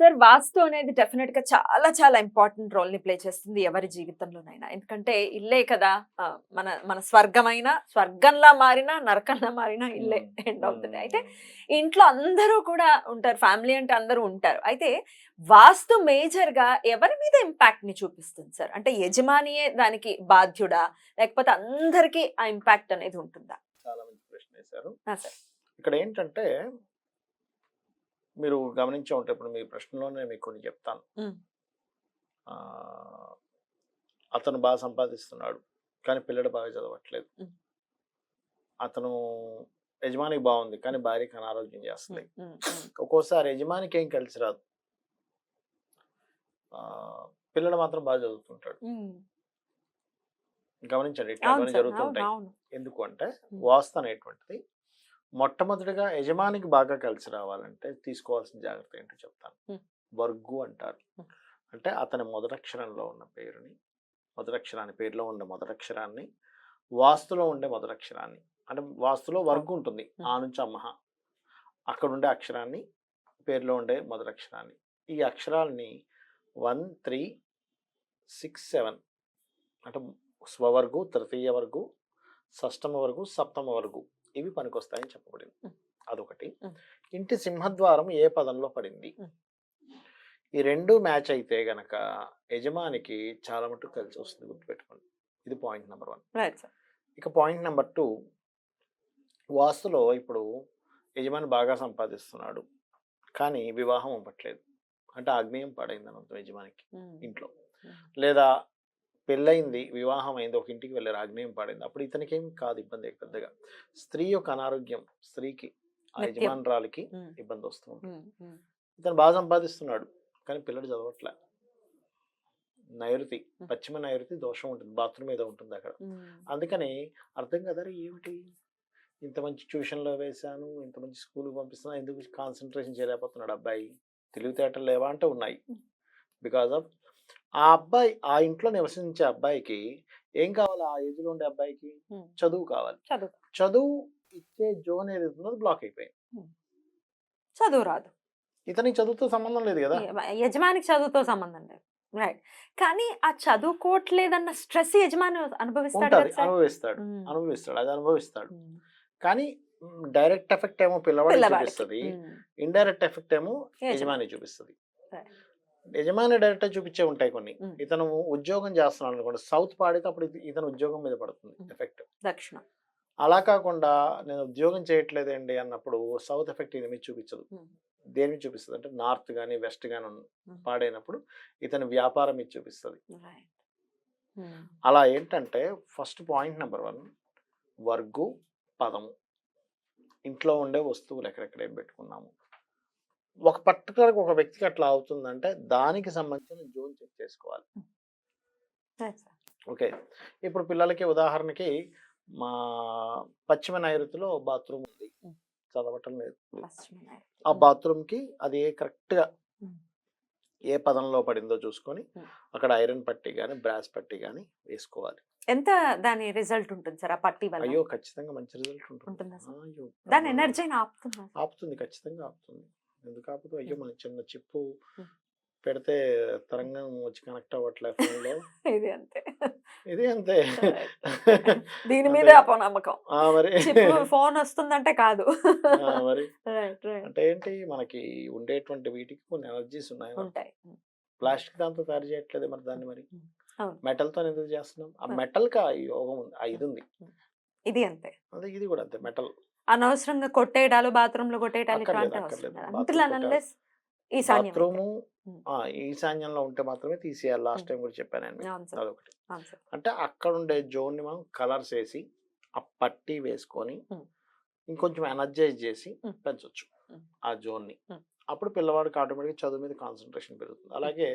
Sir వాస్తు అనేది డెఫినెట్గా చాలా చాలా ఇంపార్టెంట్ రోల్ని ప్లే చేస్తుంది ఎవరి జీవితంలోనైనా. ఎందుకంటే ఇల్లే కదా మన మన స్వర్గమైన స్వర్గంలా మారినా నరకంలా మారినా ఇల్లే ఎండ్ అవుతుంది అయితే ఇంట్లో అందరూ కూడా ఉంటారు ఫ్యామిలీ అంటే అందరూ ఉంటారు. అయితే వాస్తు మేజర్గా ఎవరి మీద ఇంపాక్ట్ని చూపిస్తుంది సార్? అంటే యజమానియే దానికి బాధ్యుడా? లేకపోతే అందరికీ ఆ ఇంపాక్ట్ అనేది ఉంటుందా? చాలా మంచి ప్రశ్న వేశారు. ఇక్కడ ఏంటంటే మీరు గమనించే ఉంటే ఇప్పుడు మీ ప్రశ్నలోనే మీకు కొన్ని చెప్తాను. అతను బాగా సంపాదిస్తున్నాడు కానీ పిల్లడు బాగా చదవట్లేదు. అతను యజమానికి బాగుంది కానీ భార్యకి అనారోగ్యం చేస్తుంది. ఒక్కోసారి యజమానికి ఏం కలిసి రాదు. పిల్లడు మాత్రం బాగా చదువుతుంటాడు. గమనించండి ఇట్లాంటివన్నీ జరుగుతుంటాయి ఎందుకు అంటే. వాస్తు అనేటువంటిది మొట్టమొదటిగా యజమానికి బాగా కలిసి రావాలంటే తీసుకోవాల్సిన జాగ్రత్త ఏంటో చెప్తాను. వర్గు అంటారు. అంటే అతని మొదటక్షరంలో ఉన్న పేరుని మొదటక్షరాన్ని పేరులో ఉండే మొదటక్షరాన్ని వాస్తులో ఉండే మొదటక్షరాన్ని అంటే వాస్తులో వర్గు ఉంటుంది. ఆ నుంచి అమ్మహ అక్కడ ఉండే అక్షరాన్ని పేరులో ఉండే మొదటక్షరాన్ని ఈ అక్షరాల్ని వన్ త్రీ సిక్స్ సెవెన్ అంటే స్వవర్గు తృతీయ వర్గు షష్టమ వర్గు సప్తమ వర్గు ఇవి పనికొస్తాయని చెప్పబడింది. అదొకటి. ఇంటి సింహద్వారం ఏ పదంలో పడింది. ఈ రెండు మ్యాచ్ అయితే గనక యజమానికి చాలా మటుకు కలిసి వస్తుంది గుర్తుపెట్టుకోండి. ఇది పాయింట్ నెంబర్ వన్. ఇక పాయింట్ నెంబర్ టూ. వాస్తులో ఇప్పుడు యజమాని బాగా సంపాదిస్తున్నాడు. కానీ వివాహం అవ్వట్లేదు. అంటే ఆగ్నేయం పాడైంది అనంతం యజమానికి ఇంట్లో. లేదా పెళ్ళయింది వివాహం అయింది ఒక ఇంటికి వెళ్ళారు ఆగ్నేయం పాడైంది. అప్పుడు ఇతనికి ఏం కాదు ఇబ్బంది పెద్దగా. స్త్రీ యొక్క అనారోగ్యం స్త్రీకి ఆ. యజమానురాలికి ఇబ్బంది వస్తూ ఉంటుంది. ఉమ్, ఉమ్, ఇతను బాగా సంపాదిస్తున్నాడు కానీ పిల్లడు చదవట్లే. నైరుతి. పశ్చిమ నైరుతి దోషం ఉంటుంది బాత్రూమ్ మీద ఉంటుంది అక్కడ. అందుకని అర్థం కదా ఏమిటి? ఇంత మంచి ట్యూషన్లో వేశాను ఇంత మంచి స్కూల్కి పంపిస్తున్నా ఎందుకు కాన్సన్ట్రేషన్ చేయలేకపోతున్నాడు అబ్బాయి? తెలివితేటలు లేవా అంటే ఉన్నాయి. బికాజ్ ఆఫ్ ఆ అబ్బాయి ఆ ఇంట్లో నివసించే అబ్బాయికి ఏం కావాలి? ఆ ఏజ్లో ఉండే అబ్బాయికి. చదువు కావాలి. చదువు చదువు ఇచ్చే జోన్ ఏది ఉందో బ్లాక్ అయిపోయింది. చదువు రాదు. ఇతనికి చదువుతో సంబంధం లేదు కదా? యజమానికి చదువుతో సంబంధం లేదు. రైట్. కానీ ఆ చదువుకోవట్లేదన్న స్ట్రెస్ యజమాని అనుభవిస్తాడు అనుభవిస్తాడు. అనుభవిస్తాడు. అది అనుభవిస్తాడు. కానీ డైరెక్ట్ ఎఫెక్ట్ ఏమో పిల్లవాడికి. చూపిస్తుంది. ఇండైరెక్ట్ ఎఫెక్ట్ ఏమో యజమాని. చూపిస్తుంది. యజమాని డైరెక్ట్ చూపించే ఉంటాయి కొన్ని. ఇతను ఉద్యోగం చేస్తున్నాడు అనుకోండి సౌత్ పాడితే అప్పుడు ఇతను ఉద్యోగం మీద పడుతుంది. ఎఫెక్ట్. దక్షిణం అలా కాకుండా నేను ఉద్యోగం చేయట్లేదండి అన్నప్పుడు సౌత్ ఎఫెక్ట్ ఇది మీద చూపించదు. దేని మీద చూపిస్తుంది అంటే నార్త్ కానీ వెస్ట్ కానీ. పాడైనప్పుడు ఇతని వ్యాపారం మీద చూపిస్తుంది. అలా ఏంటంటే ఫస్ట్ పాయింట్ నెంబర్ వన్ వర్గు పదము. ఇంట్లో ఉండే వస్తువులు ఎక్కడెక్కడ ఏం పెట్టుకున్నాము? ఒక పర్టికులర్ ఒక వ్యక్తికి అట్లా అవుతుందంటే దానికి సంబంధించిన జోన్ చెక్ చేసుకోవాలి. ఓకే. ఇప్పుడు పిల్లలకి ఉదాహరణకి మా పశ్చిమ నైరుతిలో బాత్రూమ్ ఉంది. చదవటం లేదు. ఆ బాత్రూమ్కి అది ఏ కరెక్ట్గా. ఏ పదంలో పడిందో చూసుకొని. అక్కడ ఐరన్ పట్టి కానీ బ్రాస్ పట్టి కానీ వేసుకోవాలి. ఎంత దాని రిజల్ట్ ఉంటుంది సార్ ఆ పట్టి వల్ల? అయ్యో! ఖచ్చితంగా మంచి రిజల్ట్ ఉంటుంది. దాని బ్రహ్మాండం. ఎనర్జీని ఆపుతుందా ఆపుతుంది. ఖచ్చితంగా ఆపుతుంది. ఎందుకు ఆపుతూ అయ్యో. మన చిన్న చిప్పు. పెడితే తరంగం వచ్చి కనెక్ట్ అవ్వట్లే ఫోన్లో. ఇది అంతే. ఇది అంతే. దీని. మీదే అపనమ్మకం ఆ, మరి ఫోన్ వస్తుందంటే కాదు. మరి. అంటే ఏంటి మనకి ఉండేటువంటి వీటికి కొన్ని ఎనర్జీస్ ఉన్నాయి ప్లాస్టిక్ దాంతో తయారు చేయట్లేదు మరి దాన్ని మరి. మెటల్తో ఎందుకు చేస్తున్నాం? ఆ. మెటల్కి యోగం ఉంది? ఆ ఇది ఉంది ఇది అంతే. అదే ఇది కూడా అంతే. మెటల్. అనవసరంగా కొట్టేయడాలు బాత్రూమ్లో కొట్టేయడాలు. Unless bathroom. ఈశాన్యంలో ఉంటే మాత్రమే తీసేయాలి లాస్ట్. టైం కూడా చెప్పాను అదొకటి అంటే అక్కడ ఉండే జోన్ని మనం కలర్స్ వేసి ఆ పట్టి వేసుకొని. ఇంకొంచెం ఎనర్జైజ్ చేసి. పెంచవచ్చు. ఆ జోన్ని. అప్పుడు పిల్లవాడికి ఆటోమేటిక్గా చదువు మీద కాన్సన్ట్రేషన్ పెరుగుతుంది అలాగే.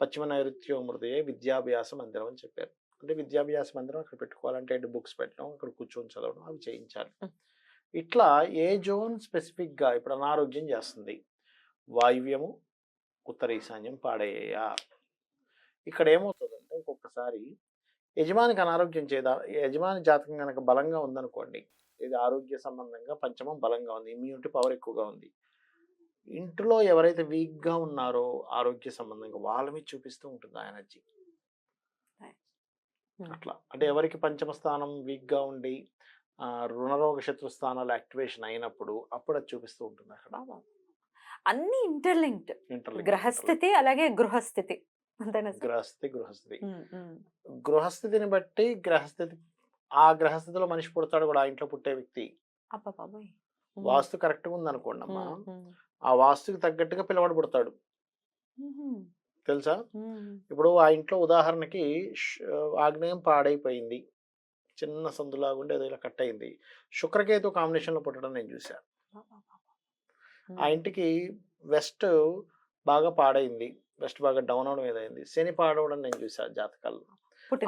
పశ్చిమ నైరుత్య మృదయే విద్యాభ్యాస మందిరం అని చెప్పారు అంటే విద్యాభ్యాస మందిరం అక్కడ పెట్టుకోవాలంటే బుక్స్ పెట్టడం అక్కడ కూర్చొని చదవడం అవి చేయించాలి. ఇట్లా ఏ జోన్ స్పెసిఫిక్గా ఇప్పుడు అనారోగ్యం చేస్తుంది? వాయువ్యము ఉత్తర ఈశాన్యం పాడేయ ఇక్కడ ఏమవుతుందంటే ఒక్కొక్కసారి యజమానికి అనారోగ్యం చేదా యజమాని జాతకం కనుక బలంగా ఉందనుకోండి ఇది ఆరోగ్య సంబంధంగా పంచమం బలంగా ఉంది ఇమ్యూనిటీ పవర్ ఎక్కువగా ఉంది. ఇంట్లో ఎవరైతే వీక్గా ఉన్నారో ఆరోగ్య సంబంధంగా వాళ్ళ మీద చూపిస్తూ ఉంటుంది ఆ ఎనర్జీ. Hmm. అట్లా. అంటే ఎవరికి పంచమ స్థానం వీక్గా ఉండి రుణరోగ శత్రు స్థానాలు యాక్టివేషన్ అయినప్పుడు అప్పుడు అది చూపిస్తూ ఉంటుంది అక్కడ. అన్ని ఇంటర్లింక్డ్. గ్రహస్థితి అలాగే గృహస్థితి. గ్రహస్థితి గృహస్థితి. గృహస్థితిని బట్టి గ్రహస్థితి ఆ గ్రహస్థితిలో మనిషి పుడతాడు కూడా ఆ ఇంట్లో పుట్టే వ్యక్తి. వాస్తు కరెక్ట్గా ఉంది అనుకోండి అమ్మా ఆ వాస్తుకి తగ్గట్టుగా పిల్లవాడు పుడతాడు. తెలుసా. ఇప్పుడు ఆ ఇంట్లో ఉదాహరణకి ఆగ్నేయం పాడైపోయింది. చిన్న సందులాగుండి ఏదో ఇలా కట్ అయింది శుక్రకేతు కాంబినేషన్లో పుట్టడం నేను బాబా. ఆ ఇంటికి వెస్ట్ బాగా పాడైంది వెస్ట్ బాగా డౌన్ అవడం ఏదైంది శని పాడవడం నేను చూసా జాతకాల్లో.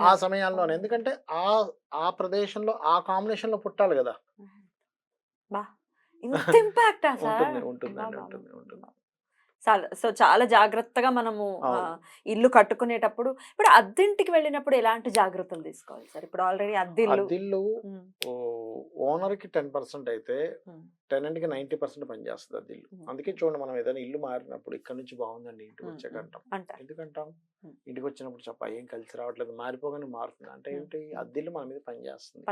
ఆ సమయాల్లోనే. ఎందుకంటే ఆ ఆ ప్రదేశంలో ఆ కాంబినేషన్లో పుట్టాలి కదా. ఉంటుంది. ఉంటుంది. బా. ఉంటుంది. చాలా సో చాలా జాగ్రత్తగా మనము. ఇల్లు కట్టుకునేటప్పుడు ఇప్పుడు అద్దెంటికి వెళ్ళినప్పుడు ఎలాంటి జాగ్రత్తలు తీసుకోవాలి సార్? ఇప్పుడు ఆల్రెడీ అద్దెల్లు అద్దిల్లు ఓనర్కి టెన్ పర్సెంట్ అయితే టెనెంట్కి నైన్టీ పర్సెంట్ పనిచేస్తుంది ఉమ్. అందుకే చూడండి మనం ఏదైనా ఇల్లు మారినప్పుడు ఇక్కడ నుంచి బాగుందండి ఇంటికి వచ్చాక. అంటాం. అంటారు ఎందుకంటాం. ఇంటికి వచ్చినప్పుడు చెప్ప ఏం కలిసి రావట్లేదు మారిపోగానే మారుతుంది. అంటే. ఏంటి? అద్దిల్లు మన మీద పనిచేస్తుంది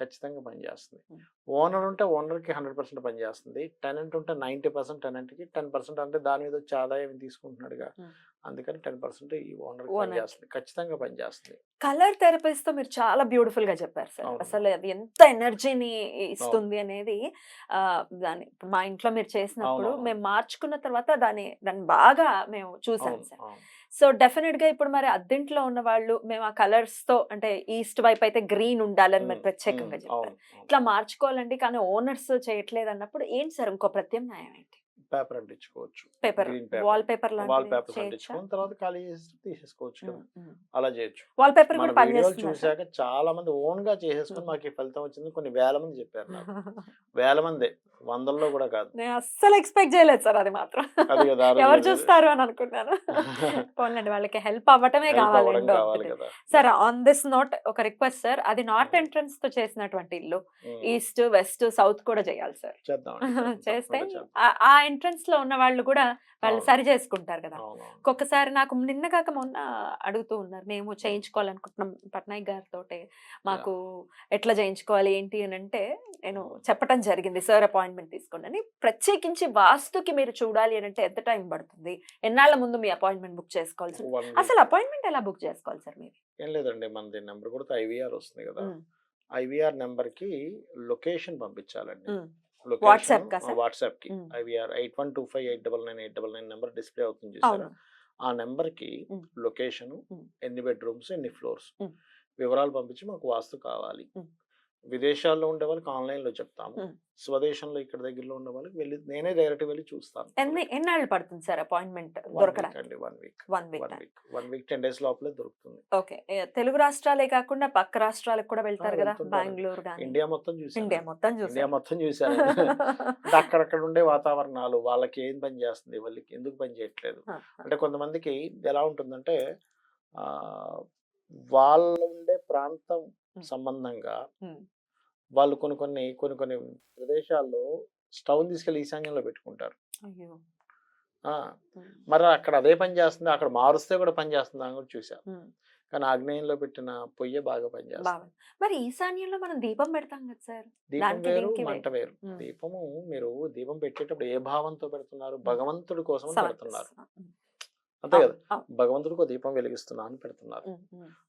ఖచ్చితంగా పనిచేస్తుంది. ఓనర్ ఉంటే ఓనర్కి హండ్రెడ్ పర్సెంట్ పనిచేస్తుంది టెనెంట్ ఉంటే నైన్టీ పర్సెంట్ టెనెంట్కి టెన్ పర్సెంట్ అంటే దాని మీద వచ్చే ఆదాయం తీసుకుంటున్నాడుగా. అందుకని టెన్ పర్సెంట్ ఈ ఓనర్. పనిచేస్తుంది ఖచ్చితంగా పనిచేస్తుంది కలర్ థెరపీస్తో మీరు చాలా బ్యూటిఫుల్గా చెప్పారు సార్. అసలు అది ఎంత ఎనర్జీని ఇస్తుంది అనేది దాని మా ఇంట్లో మీరు చేసినప్పుడు. మేము మార్చుకున్న తర్వాత దాని దాన్ని బాగా మేము చూసాం సార్. సో డెఫినెట్గా ఇప్పుడు మరి అద్దెంట్లో ఉన్న వాళ్ళు మేము ఆ కలర్స్తో అంటే ఈస్ట్ వైపు అయితే గ్రీన్ ఉండాలని మరి ప్రత్యేకంగా చెప్పారు. ఇట్లా మార్చుకోవాలండి కానీ ఓనర్స్ చేయట్లేదు అన్నప్పుడు ఏంటి సార్ ఇంకో ప్రత్యామ్నాయం ఏంటి paper అంటించుకోవచ్చు. Paper paper. Wall paper wall papers తర్వాత ఖాళీ చేసి తీసేసుకోవచ్చు కదా. అలా చేయొచ్చు. వాల్ పేపర్ మన వీడియోలు చూశాక చాలా మంది ఓన్గా చేసేసుకుని. మాకు ఈ ఫలితం వచ్చింది కొన్ని వేల మంది చెప్పారు నాకు. వేల మందే. వందల్లో కూడా కాదు. నేను అస్సలు ఎక్స్పెక్ట్ చేయలేదు సార్ అది మాత్రం. ఎవరు చూస్తారు అని అనుకున్నాను పోన్లండి వాళ్ళకి హెల్ప్ అవ్వటమే కావాలి సార్ ఆన్ దిస్ నోట్ ఒక రిక్వెస్ట్ సార్. అది నార్త్. ఎంట్రన్స్తో చేసినటువంటి ఇల్లు. ఈస్ట్ వెస్ట్ సౌత్ కూడా చేయాలి సార్. చేస్తే ఆ- ఎంట్రన్స్లో ఉన్న వాళ్ళు కూడా వాళ్ళు. సరి చేసుకుంటారు కదా. ఒక్కొక్కసారి నాకు నిన్న కాక మొన్న అడుగుతూ ఉన్నారు మేము చేయించుకోవాలనుకుంటున్నాం పట్నాయక్ గారితో మాకు ఎట్లా చేయించుకోవాలి ఏంటి అని అంటే నేను. చెప్పటం జరిగింది సార్ అపాయింట్మెంట్ తీసుకోండి అని ప్రత్యేకించి వాస్తుకి మీరు చూడాలి అని అంటే ఎంత టైం పడుతుంది ఎన్నాళ్ళ ముందు మీ అపాయింట్మెంట్ బుక్ week. అసలు అపాయింట్మెంట్ ఎలా బుక్ చేసుకోవాలి సార్ మీరు ఏం లేదండి మనది నెంబర్ కూడా ఐవీఆర్ వస్తుంది కదా ఐవీఆర్ నెంబర్కి లొకేషన్ పంపించాలండి? వాట్సాప్కి. IVR eight one two five eight double nine eight double nine number display అవుతుంది చూసారా ఆ నెంబర్కి. లొకేషన్. ఎన్ని బెడ్రూమ్స్ ఎన్ని ఫ్లోర్స్. వివరాలు పంపించి మాకు వాస్తు కావాలి. విదేశాల్లో ఉండే వాళ్ళకి ఆన్లైన్లో చెప్తాము. స్వదేశంలో ఇక్కడ దగ్గరలో ఉండే వాళ్ళకి వెళ్ళి నేనే డైరెక్ట్ వెళ్ళి చూస్తాను. ఎన్ని ఎన్నాళ్ళు పడుతుంది sir appointment దొరకడానికి one week. One week one week. One week ten days లోపలే దొరుకుతుంది. ఓకే. తెలుగు రాష్ట్రాలే కాకుండా పక్క రాష్ట్రాలకు కూడా వెళ్తారు కదా. బెంగళూరు ఇండియా మొత్తం చూసాను ఇండియా మొత్తం ఇండియా చూసారు మొత్తం చూసాను అక్కడక్కడ ఉండే వాతావరణాలు వాళ్ళకి ఏం పని చేస్తుంది వాళ్ళకి ఎందుకు పని చేయట్లేదు? అంటే కొంతమందికి ఎలా ఉంటుందంటే వాళ్ళ ఉండే ప్రాంతం. సంబంధంగా. వాళ్ళు కొన్ని కొన్ని కొన్ని కొన్ని ప్రదేశాల్లో స్టవ్ తీసుకెళ్ళి ఈశాన్యంలో పెట్టుకుంటారు. మరి అక్కడ అదే పని చేస్తుంది. అక్కడ మారుస్తే కూడా పని చేస్తుంది అని కూడా చూసా కానీ ఆగ్నేయంలో పెట్టిన పొయ్యే బాగా పనిచేస్తుంది మరి ఈశాన్యంలో మనం దీపం పెడతాం కదా సార్? దీపం వేరు మంట వేరు. దీపము మీరు దీపం పెట్టేటప్పుడు ఏ భావంతో పెడుతున్నారు? భగవంతుడి కోసం పెడుతున్నారు. అంతే కదా. భగవంతుడికి దీపం వెలిగిస్తున్నా అని పెడుతున్నారు.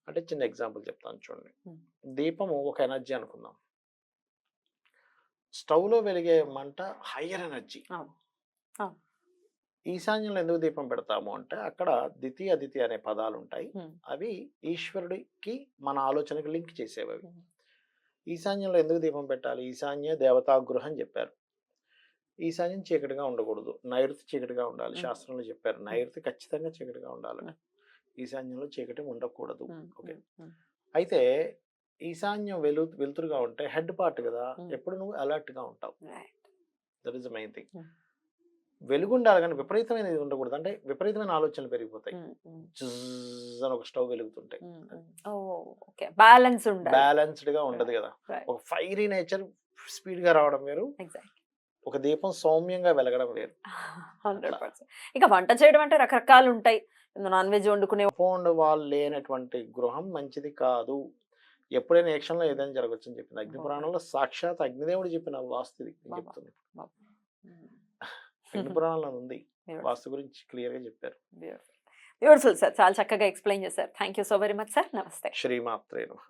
అంటే చిన్న ఎగ్జాంపుల్ చెప్తాను చూడండి. దీపము ఒక ఎనర్జీ అనుకుందాం. స్టవ్లో వెలిగే మంట హయ్యర్ ఎనర్జీ. ఈశాన్యంలో ఎందుకు దీపం పెడతాము అంటే అక్కడ దితి అదితి అనే పదాలు ఉంటాయి. అవి ఈశ్వరుడికి మన ఆలోచనకి లింక్ చేసేవి. ఈశాన్యంలో ఎందుకు దీపం పెట్టాలి? ఈశాన్య దేవతా గృహం చెప్పారు. ఈశాన్యం చీకటిగా ఉండకూడదు. నైరుతి చీకటిగా ఉండాలి. శాస్త్రంలో చెప్పారు. నైరుతి ఖచ్చితంగా చీకటిగా ఉండాలి. ఈశాన్యంలో చీకటి ఉండకూడదు. ఓకే. అయితే ఈశాన్యం వెలు వెలుతురుగా ఉంటే హెడ్ పార్ట్ కదా. ఎప్పుడు నువ్వు అలర్ట్గా ఉంటావు. That is the main thing. వెలుగు ఉండాలి కానీ విపరీతమైన ఇది ఉండకూడదు. అంటే విపరీతమైన ఆలోచనలు పెరిగిపోతాయి. అని ఒక స్టవ్ వెలుగుతుంటాయి బ్యాలెన్స్ బ్యాలెన్స్డ్గా ఉండదు కదా. ఒక ఫైరీ నేచర్ స్పీడ్గా రావడం వేరు. ఒక దీపం సౌమ్యంగా వెలగడం వేరు హండ్రెడ్ పర్సెంట్. ఇక వంట చేయడం అంటే రకరకాలు ఉంటాయి నాన్ వెజ్ వండుకునే కాంపౌండ్ వాల్ లేనటువంటి గృహం మంచిది కాదు. ఎప్పుడైనా యాక్షన్లో ఏదైనా జరగచ్చు అని చెప్పింది. అగ్ని. పురాణంలో సాక్షాత్ అగ్నిదేవుడు చెప్పిన వాస్తు ఇది నేను బాబా. చెప్తుంది. అగ్ని పురాణంలో ఉంది. వాస్తు గురించి క్లియర్గా చెప్పారు. బ్యూటిఫుల్. సార్. చాలా చక్కగా ఎక్స్ప్లెయిన్ చేశారు. Thank so very much sir. నమస్తే. శ్రీమాత్రే నమః.